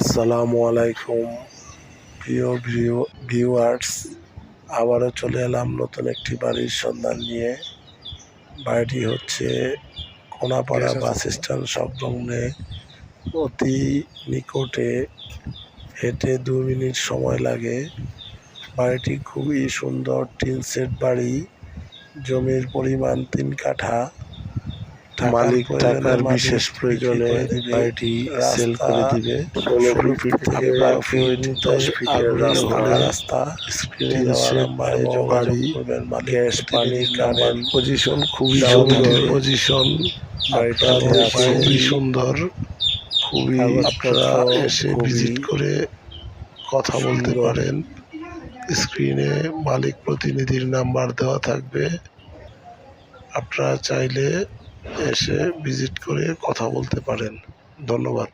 আসসালামু আলাইকুম প্রিয় ভিউয়ার্স। আবারও চলে এলাম নতুন একটি বাড়ির সন্ধান নিয়ে। বাড়িটি হচ্ছে কোনাপাড়া বাস স্ট্যান্ড সংলগ্নে অতি নিকটে হেঁটে দু মিনিট সময় লাগে। বাড়িটি খুবই সুন্দর টিন সেট বাড়ি। জমির পরিমাণ তিন কাঠা। মালিক টাকার বিশেষ প্রয়োজনে বাড়িটি সেল করে দিবে। ষোলো ফিট থেকে বারো ফিট দশ ফিটের রাস্তা রাস্তা করবেন গ্যাস পানি কারেন্ট পজিশন খুবই সুন্দর। পজিশন বাড়িটা খুবই সুন্দর। খুবই আপনারা এসে ভিজিট করে কথা বলতে পারেন। স্ক্রিনে মালিক প্রতিনিধির নাম্বার দেওয়া থাকবে। আপনারা চাইলে এসে ভিজিট করে কথা বলতে পারেন। ধন্যবাদ।